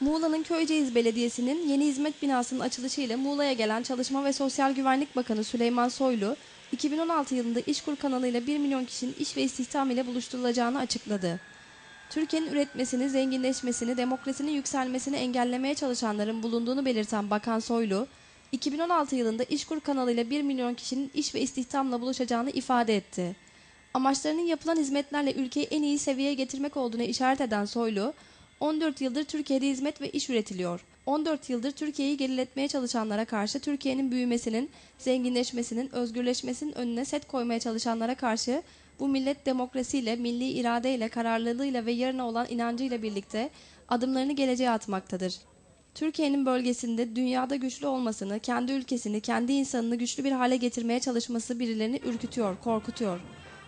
Muğla'nın Köyceğiz Belediyesi'nin yeni hizmet binasının açılışı ile Muğla'ya gelen Çalışma ve Sosyal Güvenlik Bakanı Süleyman Soylu, 2016 yılında İşkur kanalıyla 1 milyon kişinin iş ve istihdam ile buluşturulacağını açıkladı. Türkiye'nin üretmesini, zenginleşmesini, demokrasinin yükselmesini engellemeye çalışanların bulunduğunu belirten Bakan Soylu, 2016 yılında İşkur kanalıyla 1 milyon kişinin iş ve istihdamla buluşacağını ifade etti. Amaçlarının yapılan hizmetlerle ülkeyi en iyi seviyeye getirmek olduğunu işaret eden Soylu, 14 yıldır Türkiye'de hizmet ve iş üretiliyor. 14 yıldır Türkiye'yi geriletmeye çalışanlara karşı Türkiye'nin büyümesinin, zenginleşmesinin, özgürleşmesinin önüne set koymaya çalışanlara karşı bu millet demokrasiyle, milli iradeyle, kararlılığıyla ve yarına olan inancıyla birlikte adımlarını geleceğe atmaktadır. Türkiye'nin bölgesinde dünyada güçlü olmasını, kendi ülkesini, kendi insanını güçlü bir hale getirmeye çalışması birilerini ürkütüyor, korkutuyor.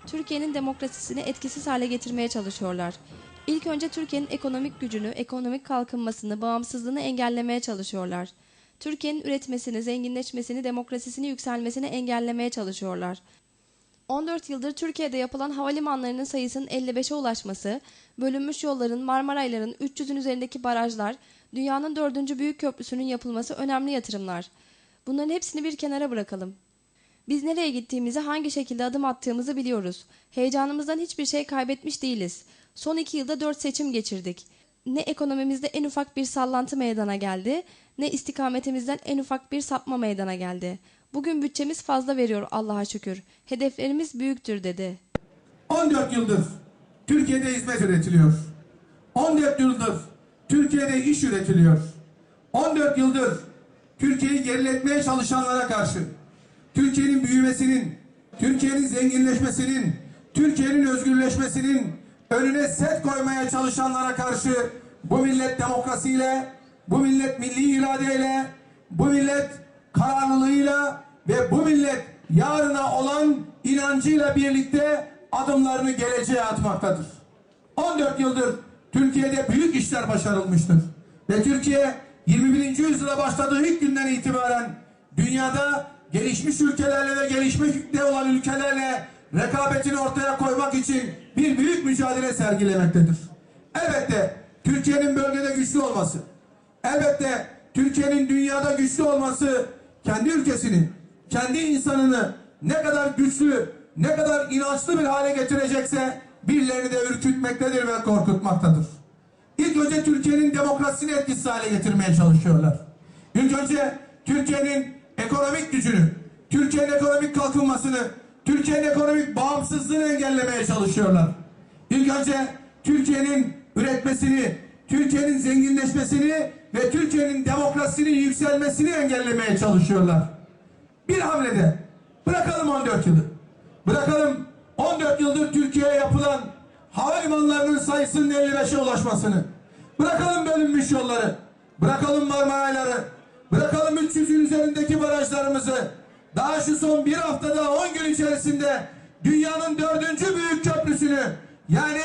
Türkiye'nin demokrasisini etkisiz hale getirmeye çalışıyorlar. İlk önce Türkiye'nin ekonomik gücünü, ekonomik kalkınmasını, bağımsızlığını engellemeye çalışıyorlar. Türkiye'nin üretmesini, zenginleşmesini, demokrasisini yükselmesini engellemeye çalışıyorlar. 14 yıldır Türkiye'de yapılan havalimanlarının sayısının 55'e ulaşması, bölünmüş yolların, Marmarayların, 300'ün üzerindeki barajlar, dünyanın dördüncü büyük köprüsünün yapılması önemli yatırımlar. Bunların hepsini bir kenara bırakalım. Biz nereye gittiğimizi, hangi şekilde adım attığımızı biliyoruz. Heyecanımızdan hiçbir şey kaybetmiş değiliz. Son iki yılda dört seçim geçirdik. Ne ekonomimizde en ufak bir sallantı meydana geldi, ne istikametimizden en ufak bir sapma meydana geldi. Bugün bütçemiz fazla veriyor Allah'a şükür. Hedeflerimiz büyüktür dedi. 14 yıldır Türkiye'de hizmet üretiliyor. 14 yıldır Türkiye'de iş üretiliyor. 14 yıldır Türkiye'yi geriletmeye çalışanlara karşı Türkiye'nin büyümesinin, Türkiye'nin zenginleşmesinin, Türkiye'nin özgürleşmesinin önüne set koymaya çalışanlara karşı bu millet demokrasiyle, bu millet milli iradeyle, bu millet kararlılığıyla ve bu millet yarına olan inancıyla birlikte adımlarını geleceğe atmaktadır. 14 yıldır Türkiye'de büyük işler başarılmıştır. Ve Türkiye 21. yüzyıla başladığı ilk günden itibaren dünyada gelişmiş ülkelerle ve gelişmekte olan ülkelerle rekabetini ortaya koymak için bir büyük mücadele sergilemektedir. Elbette Türkiye'nin bölgede güçlü olması, elbette Türkiye'nin dünyada güçlü olması kendi ülkesini, kendi insanını ne kadar güçlü, ne kadar inançlı bir hale getirecekse birilerini de ürkütmektedir ve korkutmaktadır. İlk önce Türkiye'nin demokrasisini etkisiz hale getirmeye çalışıyorlar. İlk önce Türkiye'nin ekonomik gücünü, Türkiye'nin ekonomik kalkınmasını, Türkiye'nin ekonomik bağımsızlığını engellemeye çalışıyorlar. İlk önce Türkiye'nin üretmesini, Türkiye'nin zenginleşmesini ve Türkiye'nin demokrasisinin yükselmesini engellemeye çalışıyorlar. Bir hamlede bırakalım 14 yılı. Bırakalım 14 yıldır Türkiye'ye yapılan havalimanlarının sayısının 55'e ulaşmasını. Bırakalım bölünmüş yolları. Bırakalım Marmarayları. Bırakalım 300'ün üzerindeki barajlarımızı. Daha şu son bir haftada 10 gün içerisinde dünyanın dördüncü büyük köprüsünü yani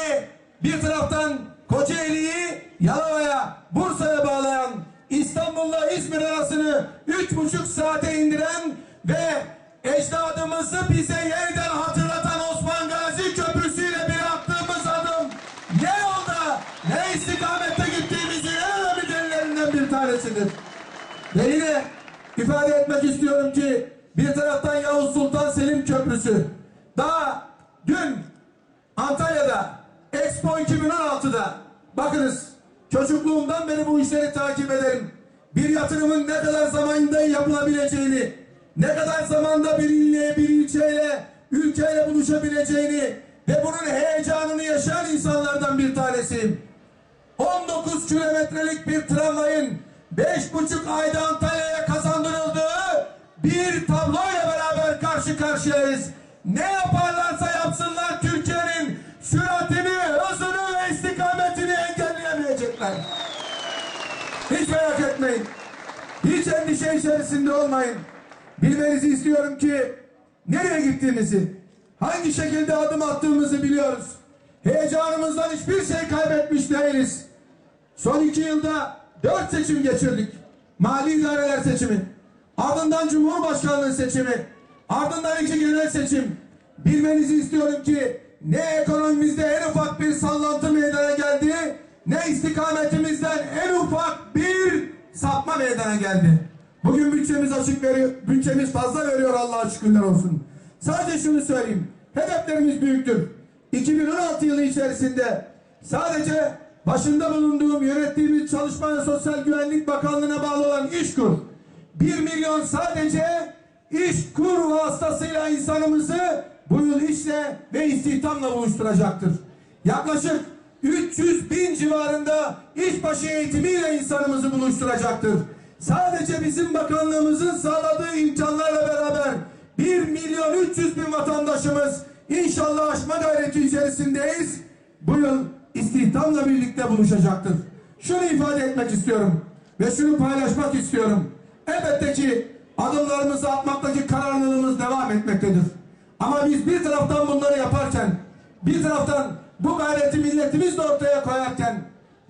bir taraftan Kocaeli'yi Yalova'ya, Bursa'ya bağlayan İstanbul'la İzmir arasını üç buçuk saate indiren ve ecdadımızı bize yeniden hatırlatan Osman Gazi Köprüsü'yle bir attığımız adım ne yolda ne istikamette gittiğimizin en önemli delillerinden bir tanesidir. Ve yine ifade etmek istiyorum ki bir taraftan Yavuz Sultan Selim Köprüsü daha dün Antalya'da Expo 2016'da bakınız çocukluğumdan beri bu işleri takip ederim. Bir yatırımın ne kadar zamanda yapılabileceğini, ne kadar zamanda bir ille, bir ilçeyle, ülkeyle buluşabileceğini ve bunun heyecanını yaşayan insanlardan bir tanesiyim. 19 kilometrelik bir tramvayın 5,5 ayda Antalya'ya kazandırıldığı bir tabloyla beraber karşı karşıyayız. Ne yaparlarsa yapsınlar Türkiye'nin süratini, hızını ve istikametini engelleyemeyecekler. Hiç merak etmeyin. Hiç endişe içerisinde olmayın. Bilmenizi istiyorum ki nereye gittiğimizi, hangi şekilde adım attığımızı biliyoruz. Heyecanımızdan hiçbir şey kaybetmiş değiliz. Son iki yılda dört seçim geçirdik. Mali idareler seçimi, ardından Cumhurbaşkanlığı seçimi, ardından iki genel seçim. Bilmenizi istiyorum ki ne ekonomimizde en ufak bir sallantı meydana geldi, ne istikametimizden en ufak yapma meydana geldi. Bugün bütçemiz açık veriyor, bütçemiz fazla veriyor Allah'a şükürler olsun. Sadece şunu söyleyeyim. Hedeflerimiz büyüktür. 2016 yılı içerisinde sadece başında bulunduğum yönettiğimiz Çalışma ve Sosyal Güvenlik Bakanlığı'na bağlı olan İşkur 1 milyon sadece iş kur vasıtasıyla insanımızı bu yıl işle ve istihdamla buluşturacaktır. Yaklaşık 300 bin civarında işbaşı eğitimiyle insanımızı buluşturacaktır. Sadece bizim bakanlığımızın sağladığı imkanlarla beraber 1 milyon 300 bin vatandaşımız inşallah aşma gayreti içerisindeyiz. Bu yıl istihdamla birlikte buluşacaktır. Şunu ifade etmek istiyorum ve şunu paylaşmak istiyorum. Elbette ki adımlarımızı atmaktaki kararlılığımız devam etmektedir. Ama biz bir taraftan bunları yaparken, bir taraftan bu gayreti milletimiz de ortaya koyarken,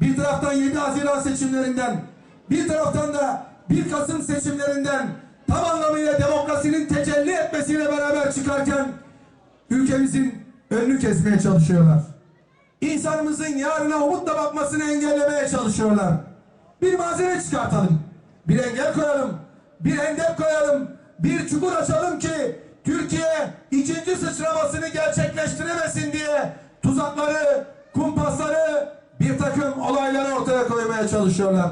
bir taraftan 7 Haziran seçimlerinden, bir taraftan da 1 Kasım seçimlerinden tam anlamıyla demokrasinin tecelli etmesiyle beraber çıkarken ülkemizin önünü kesmeye çalışıyorlar. İnsanımızın yarına umutla bakmasını engellemeye çalışıyorlar. Bir mazeret çıkartalım. Bir engel koyalım. Bir engel koyalım. Bir çukur açalım ki Türkiye ikinci sıçramasını gerçekleştiremesin diye tuzakları, kumpasları, bir takım olayları ortaya koymaya çalışıyorlar.